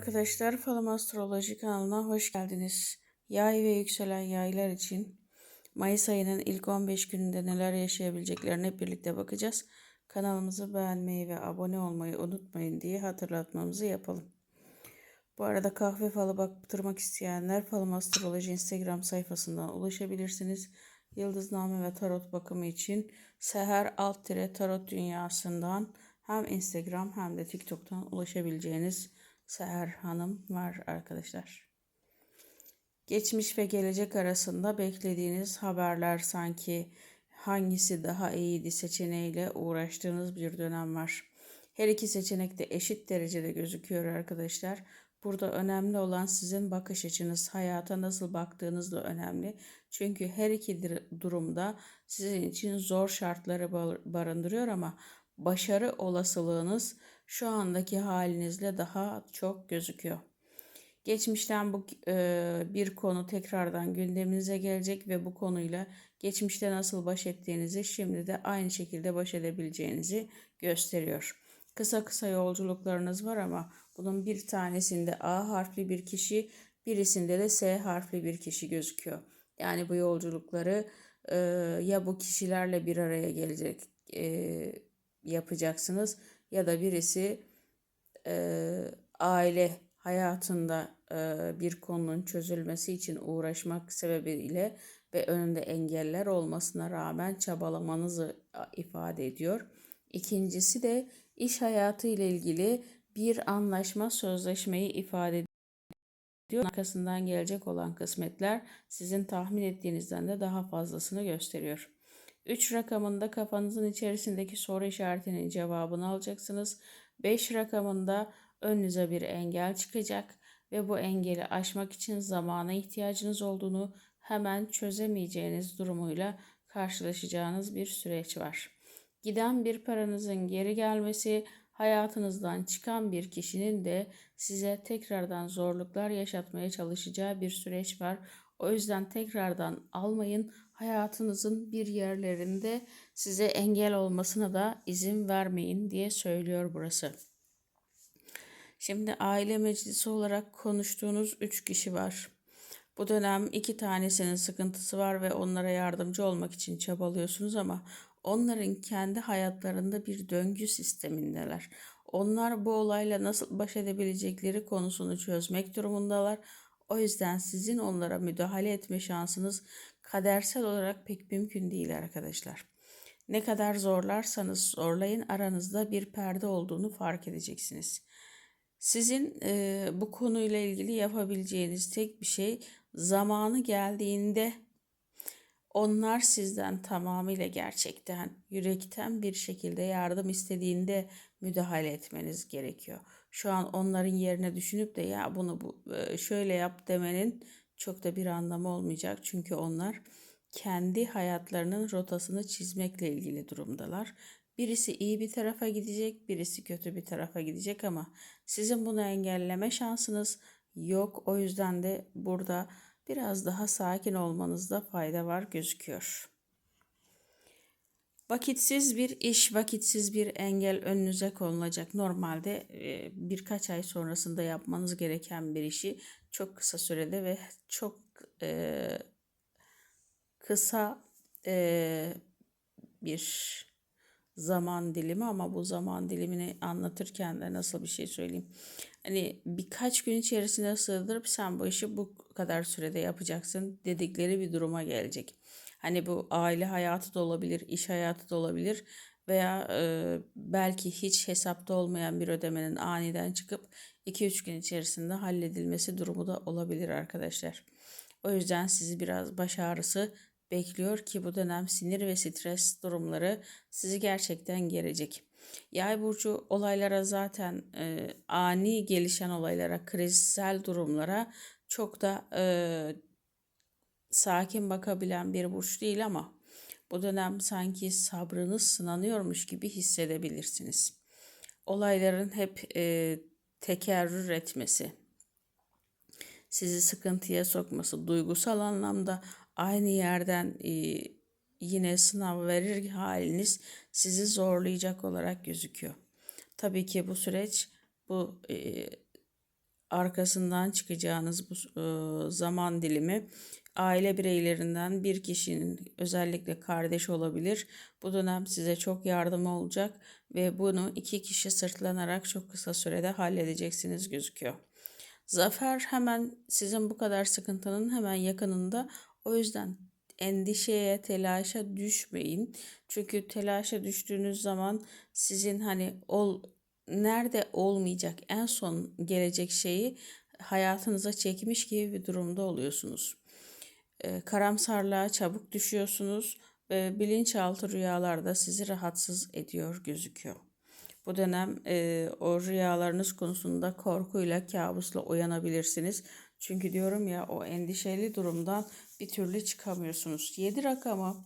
arkadaşlar, Falım Astroloji kanalına hoş geldiniz. Yay ve yükselen yaylar için Mayıs ayının ilk 15 gününde neler yaşayabileceklerine hep birlikte bakacağız. Kanalımızı beğenmeyi ve abone olmayı unutmayın diye hatırlatmamızı yapalım. Bu arada kahve falı baktırmak isteyenler Falım Astroloji Instagram sayfasından ulaşabilirsiniz. Yıldızname ve tarot bakımı için Seher alt tarot dünyasından hem Instagram hem de TikTok'tan ulaşabileceğiniz Seher Hanım var arkadaşlar. Geçmiş ve gelecek arasında beklediğiniz haberler sanki hangisi daha iyiydi seçeneğiyle uğraştığınız bir dönem var. Her iki seçenek de eşit derecede gözüküyor arkadaşlar. Burada önemli olan sizin bakış açınız, hayata nasıl baktığınız da önemli. Çünkü her iki durumda sizin için zor şartları barındırıyor ama başarı olasılığınız şu andaki halinizle daha çok gözüküyor. Geçmişten bu e, bir konu tekrardan gündeminize gelecek ve bu konuyla geçmişte nasıl baş ettiğinizi şimdi de aynı şekilde baş edebileceğinizi gösteriyor. Kısa kısa yolculuklarınız var ama bunun bir tanesinde A harfli bir kişi, birisinde de S harfli bir kişi gözüküyor. Yani bu yolculukları e, ya bu kişilerle bir araya gelecek e, yapacaksınız ya da birisi e, aile hayatında e, bir konunun çözülmesi için uğraşmak sebebiyle ve önünde engeller olmasına rağmen çabalamanızı ifade ediyor. İkincisi de iş hayatı ile ilgili bir anlaşma sözleşmeyi ifade ediyor. Arkasından gelecek olan kısmetler sizin tahmin ettiğinizden de daha fazlasını gösteriyor. 3 rakamında kafanızın içerisindeki soru işaretinin cevabını alacaksınız. 5 rakamında önünüze bir engel çıkacak ve bu engeli aşmak için zamana ihtiyacınız olduğunu hemen çözemeyeceğiniz durumuyla karşılaşacağınız bir süreç var. Giden bir paranızın geri gelmesi, hayatınızdan çıkan bir kişinin de size tekrardan zorluklar yaşatmaya çalışacağı bir süreç var. O yüzden tekrardan almayın. Hayatınızın bir yerlerinde size engel olmasına da izin vermeyin diye söylüyor burası. Şimdi aile meclisi olarak konuştuğunuz 3 kişi var. Bu dönem iki tanesinin sıkıntısı var ve onlara yardımcı olmak için çabalıyorsunuz ama onların kendi hayatlarında bir döngü sistemindeler. Onlar bu olayla nasıl baş edebilecekleri konusunu çözmek durumundalar. O yüzden sizin onlara müdahale etme şansınız kadersel olarak pek mümkün değil arkadaşlar. Ne kadar zorlarsanız zorlayın aranızda bir perde olduğunu fark edeceksiniz. Sizin e, bu konuyla ilgili yapabileceğiniz tek bir şey zamanı geldiğinde onlar sizden tamamıyla gerçekten, yürekten bir şekilde yardım istediğinde müdahale etmeniz gerekiyor. Şu an onların yerine düşünüp de ya bunu bu şöyle yap demenin çok da bir anlamı olmayacak. Çünkü onlar kendi hayatlarının rotasını çizmekle ilgili durumdalar. Birisi iyi bir tarafa gidecek, birisi kötü bir tarafa gidecek ama sizin bunu engelleme şansınız yok. O yüzden de burada biraz daha sakin olmanızda fayda var gözüküyor. Vakitsiz bir iş, vakitsiz bir engel önünüze konulacak. Normalde e, birkaç ay sonrasında yapmanız gereken bir işi çok kısa sürede ve çok e, kısa e, bir zaman dilimi ama bu zaman dilimini anlatırken de nasıl bir şey söyleyeyim. Hani birkaç gün içerisinde sığdırıp sen bu işi bu kadar sürede yapacaksın dedikleri bir duruma gelecek. Hani bu aile hayatı da olabilir, iş hayatı da olabilir veya e, belki hiç hesapta olmayan bir ödemenin aniden çıkıp 2-3 gün içerisinde halledilmesi durumu da olabilir arkadaşlar. O yüzden sizi biraz baş ağrısı bekliyor ki bu dönem sinir ve stres durumları sizi gerçekten gerecek. Yay burcu olaylara zaten e, ani gelişen olaylara, krizsel durumlara çok da e, sakin bakabilen bir burç değil ama bu dönem sanki sabrınız sınanıyormuş gibi hissedebilirsiniz. Olayların hep e, tekerrür etmesi, sizi sıkıntıya sokması, duygusal anlamda aynı yerden e, yine sınav verir haliniz sizi zorlayacak olarak gözüküyor. Tabii ki bu süreç bu e, arkasından çıkacağınız bu e, zaman dilimi aile bireylerinden bir kişinin özellikle kardeş olabilir. Bu dönem size çok yardım olacak ve bunu iki kişi sırtlanarak çok kısa sürede halledeceksiniz gözüküyor. Zafer hemen sizin bu kadar sıkıntının hemen yakınında. O yüzden endişeye, telaşa düşmeyin. Çünkü telaşa düştüğünüz zaman sizin hani ol nerede olmayacak en son gelecek şeyi hayatınıza çekmiş gibi bir durumda oluyorsunuz. Ee, karamsarlığa çabuk düşüyorsunuz ve bilinçaltı rüyalarda sizi rahatsız ediyor gözüküyor. Bu dönem e, o rüyalarınız konusunda korkuyla, kabusla uyanabilirsiniz. Çünkü diyorum ya o endişeli durumdan bir türlü çıkamıyorsunuz. 7 rakamı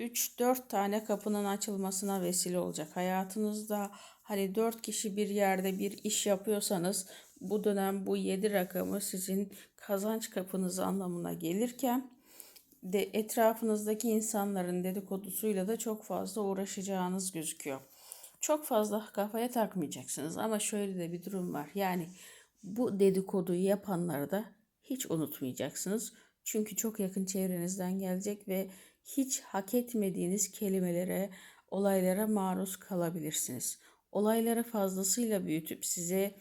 3-4 tane kapının açılmasına vesile olacak. Hayatınızda hani 4 kişi bir yerde bir iş yapıyorsanız bu dönem bu 7 rakamı sizin kazanç kapınız anlamına gelirken de etrafınızdaki insanların dedikodusuyla da çok fazla uğraşacağınız gözüküyor. Çok fazla kafaya takmayacaksınız ama şöyle de bir durum var. Yani bu dedikoduyu yapanları da hiç unutmayacaksınız. Çünkü çok yakın çevrenizden gelecek ve hiç hak etmediğiniz kelimelere, olaylara maruz kalabilirsiniz. Olayları fazlasıyla büyütüp size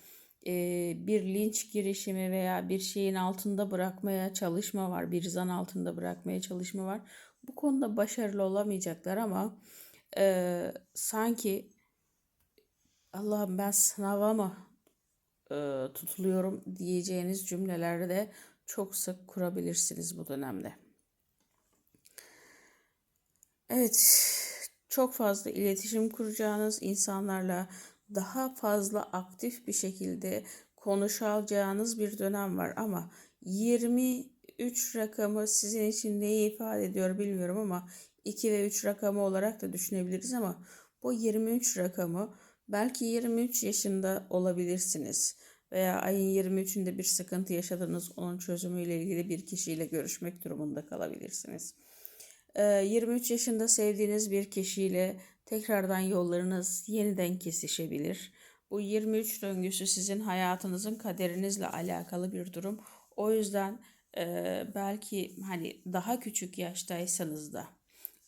e, bir linç girişimi veya bir şeyin altında bırakmaya çalışma var. Bir zan altında bırakmaya çalışma var. Bu konuda başarılı olamayacaklar ama e, sanki Allah'ım ben sınava mı e, tutuluyorum diyeceğiniz cümleleri de çok sık kurabilirsiniz bu dönemde. Evet, çok fazla iletişim kuracağınız insanlarla daha fazla aktif bir şekilde konuşacağınız bir dönem var ama 23 rakamı sizin için neyi ifade ediyor bilmiyorum ama 2 ve 3 rakamı olarak da düşünebiliriz ama bu 23 rakamı belki 23 yaşında olabilirsiniz veya ayın 23'ünde bir sıkıntı yaşadınız onun çözümüyle ilgili bir kişiyle görüşmek durumunda kalabilirsiniz. 23 yaşında sevdiğiniz bir kişiyle tekrardan yollarınız yeniden kesişebilir. Bu 23 döngüsü sizin hayatınızın kaderinizle alakalı bir durum. O yüzden e, belki hani daha küçük yaştaysanız da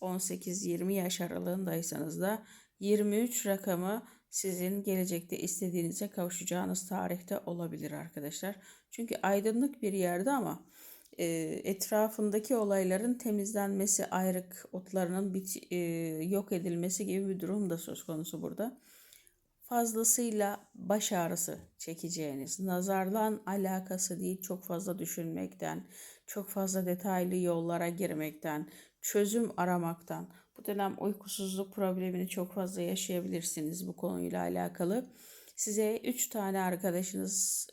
18-20 yaş aralığındaysanız da 23 rakamı sizin gelecekte istediğinize kavuşacağınız tarihte olabilir arkadaşlar. Çünkü aydınlık bir yerde ama etrafındaki olayların temizlenmesi, ayrık otlarının bit, e, yok edilmesi gibi bir durum da söz konusu burada. Fazlasıyla baş ağrısı çekeceğiniz, nazardan alakası değil çok fazla düşünmekten, çok fazla detaylı yollara girmekten, çözüm aramaktan. Bu dönem uykusuzluk problemini çok fazla yaşayabilirsiniz bu konuyla alakalı. Size 3 tane arkadaşınız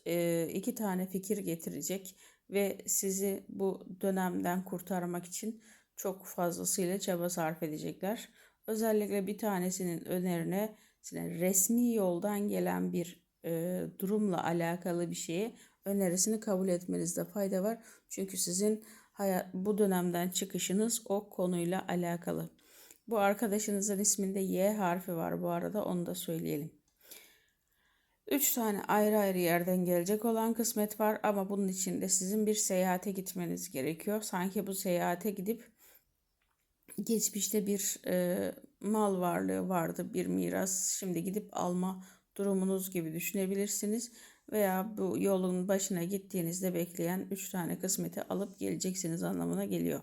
2 tane fikir getirecek ve sizi bu dönemden kurtarmak için çok fazlasıyla çaba sarf edecekler. Özellikle bir tanesinin önerine resmi yoldan gelen bir e, durumla alakalı bir şeye önerisini kabul etmenizde fayda var. Çünkü sizin hayat, bu dönemden çıkışınız o konuyla alakalı. Bu arkadaşınızın isminde Y harfi var bu arada onu da söyleyelim. Üç tane ayrı ayrı yerden gelecek olan kısmet var ama bunun için de sizin bir seyahate gitmeniz gerekiyor. Sanki bu seyahate gidip geçmişte bir e, mal varlığı vardı, bir miras. Şimdi gidip alma durumunuz gibi düşünebilirsiniz. Veya bu yolun başına gittiğinizde bekleyen üç tane kısmeti alıp geleceksiniz anlamına geliyor.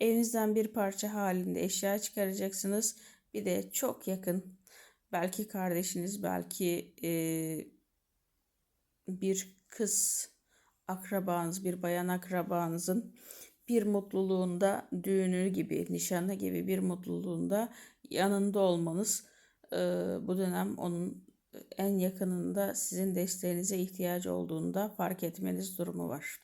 Evinizden bir parça halinde eşya çıkaracaksınız. Bir de çok yakın belki kardeşiniz, belki e, bir kız akrabanız, bir bayan akrabanızın bir mutluluğunda düğünü gibi, nişanı gibi bir mutluluğunda yanında olmanız e, bu dönem onun en yakınında sizin desteğinize ihtiyacı olduğunda fark etmeniz durumu var.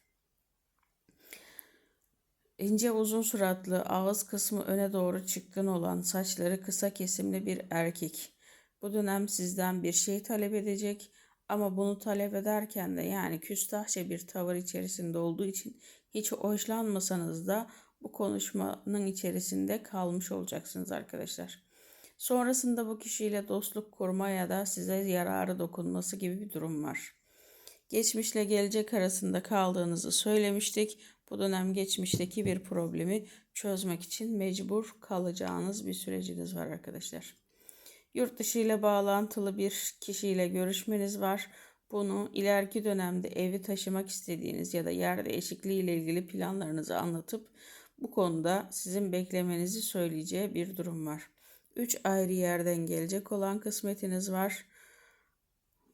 İnce uzun suratlı, ağız kısmı öne doğru çıkkın olan, saçları kısa kesimli bir erkek. Bu dönem sizden bir şey talep edecek ama bunu talep ederken de yani küstahça bir tavır içerisinde olduğu için hiç hoşlanmasanız da bu konuşmanın içerisinde kalmış olacaksınız arkadaşlar. Sonrasında bu kişiyle dostluk kurma ya da size yararı dokunması gibi bir durum var. Geçmişle gelecek arasında kaldığınızı söylemiştik. Bu dönem geçmişteki bir problemi çözmek için mecbur kalacağınız bir süreciniz var arkadaşlar. Yurt dışı ile bağlantılı bir kişiyle görüşmeniz var. Bunu ileriki dönemde evi taşımak istediğiniz ya da yer değişikliği ile ilgili planlarınızı anlatıp bu konuda sizin beklemenizi söyleyeceği bir durum var. Üç ayrı yerden gelecek olan kısmetiniz var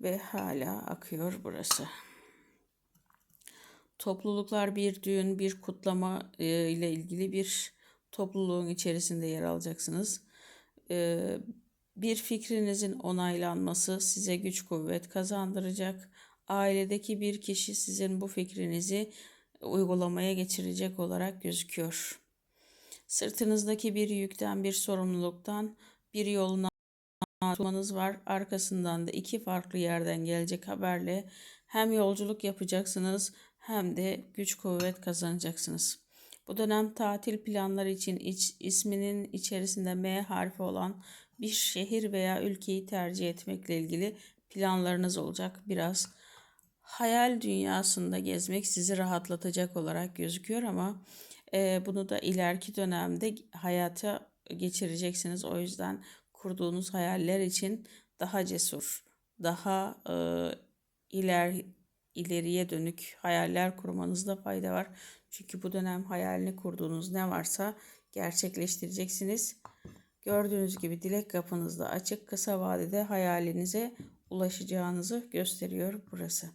ve hala akıyor burası. Topluluklar bir düğün, bir kutlama e, ile ilgili bir topluluğun içerisinde yer alacaksınız. E, bir fikrinizin onaylanması size güç kuvvet kazandıracak. Ailedeki bir kişi sizin bu fikrinizi uygulamaya geçirecek olarak gözüküyor. Sırtınızdaki bir yükten, bir sorumluluktan, bir yoluna tutmanız var. Arkasından da iki farklı yerden gelecek haberle hem yolculuk yapacaksınız hem de güç kuvvet kazanacaksınız. Bu dönem tatil planları için iç, isminin içerisinde M harfi olan bir şehir veya ülkeyi tercih etmekle ilgili planlarınız olacak. Biraz hayal dünyasında gezmek sizi rahatlatacak olarak gözüküyor ama e, bunu da ileriki dönemde hayata geçireceksiniz. O yüzden kurduğunuz hayaller için daha cesur, daha e, iler ileriye dönük hayaller kurmanızda fayda var. Çünkü bu dönem hayalini kurduğunuz ne varsa gerçekleştireceksiniz. Gördüğünüz gibi dilek kapınızda açık kısa vadede hayalinize ulaşacağınızı gösteriyor burası.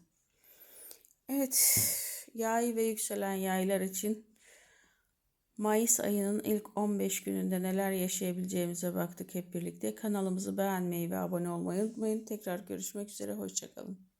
Evet, yay ve yükselen yaylar için Mayıs ayının ilk 15 gününde neler yaşayabileceğimize baktık hep birlikte. Kanalımızı beğenmeyi ve abone olmayı unutmayın. Tekrar görüşmek üzere, hoşçakalın.